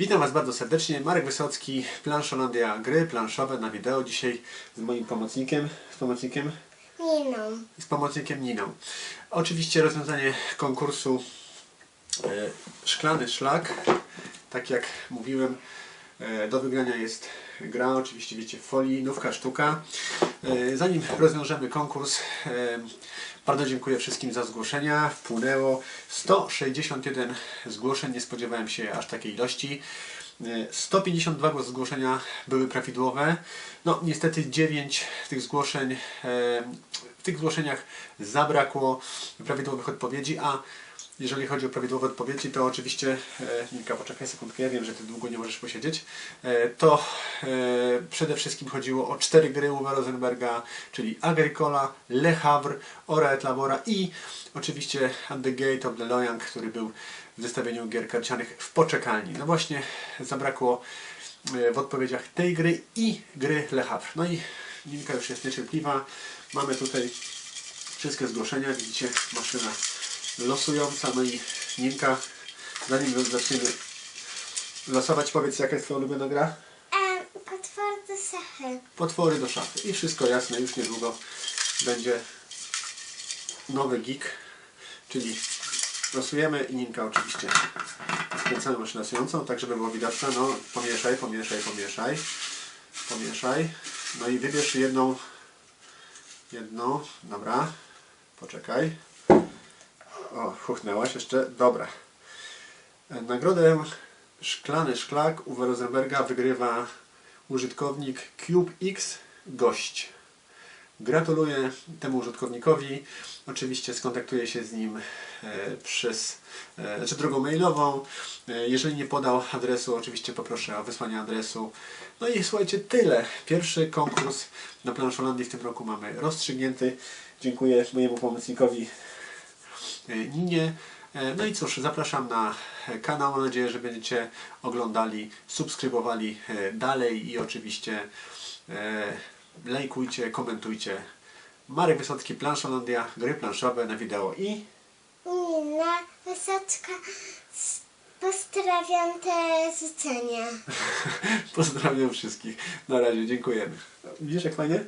Witam Was bardzo serdecznie. Marek Wysocki, Planszolandia Gry planszowe na wideo. Dzisiaj z moim pomocnikiem, z pomocnikiem, Niną. z pomocnikiem Niną. Oczywiście rozwiązanie konkursu e, Szklany Szlak. Tak jak mówiłem, do wygrania jest gra, oczywiście wiecie, w folii, nówka sztuka. E, zanim rozwiążemy konkurs, e, bardzo dziękuję wszystkim za zgłoszenia. Wpłynęło 161 zgłoszeń, nie spodziewałem się aż takiej ilości. E, 152 głos zgłoszenia były prawidłowe. No niestety 9 tych zgłoszeń, e, w tych zgłoszeniach zabrakło prawidłowych odpowiedzi, a jeżeli chodzi o prawidłowe odpowiedzi, to oczywiście, e, Nika, poczekaj sekundkę, ja wiem, że Ty długo nie możesz posiedzieć, e, to e, przede wszystkim chodziło o cztery gry Uwe Rosenberga, czyli Agricola, Le Havre, Ora et Labora i oczywiście At the Gate of the Loyang, który był w zestawieniu gier karcianych w poczekalni. No właśnie, zabrakło e, w odpowiedziach tej gry i gry Le Havre. No i Ninka już jest niecierpliwa. Mamy tutaj wszystkie zgłoszenia, widzicie, maszyna losująca, no i Ninka, zanim zaczniemy losować, powiedz jaka jest Twoja ulubiona gra? Potwór do szachy. Potwory do szafy. I wszystko jasne, już niedługo będzie nowy geek, czyli losujemy i Ninka oczywiście skręcamy maszynę losującą, tak żeby było widoczne, no pomieszaj, pomieszaj, pomieszaj, pomieszaj, no i wybierz jedną, jedną, dobra, poczekaj, o, chuchnęłaś jeszcze, dobra. Nagrodę Szklany Szklak Uwe Rosenberga wygrywa użytkownik CubeX Gość. Gratuluję temu użytkownikowi. Oczywiście skontaktuję się z nim e, przez, e, znaczy drogą mailową. E, jeżeli nie podał adresu, oczywiście poproszę o wysłanie adresu. No i słuchajcie, tyle. Pierwszy konkurs na Planszolandii w tym roku mamy rozstrzygnięty. Dziękuję mojemu pomocnikowi Ninie. E, No i cóż, zapraszam na kanał. Mam nadzieję, że będziecie oglądali, subskrybowali e, dalej i oczywiście e, lajkujcie, komentujcie. Marek Wysocki, Planszolandia, gry planszowe na wideo i Nina Wysocka. Pozdrawiam te życzenia. pozdrawiam wszystkich. Na razie, dziękujemy. Widzisz jak fajnie?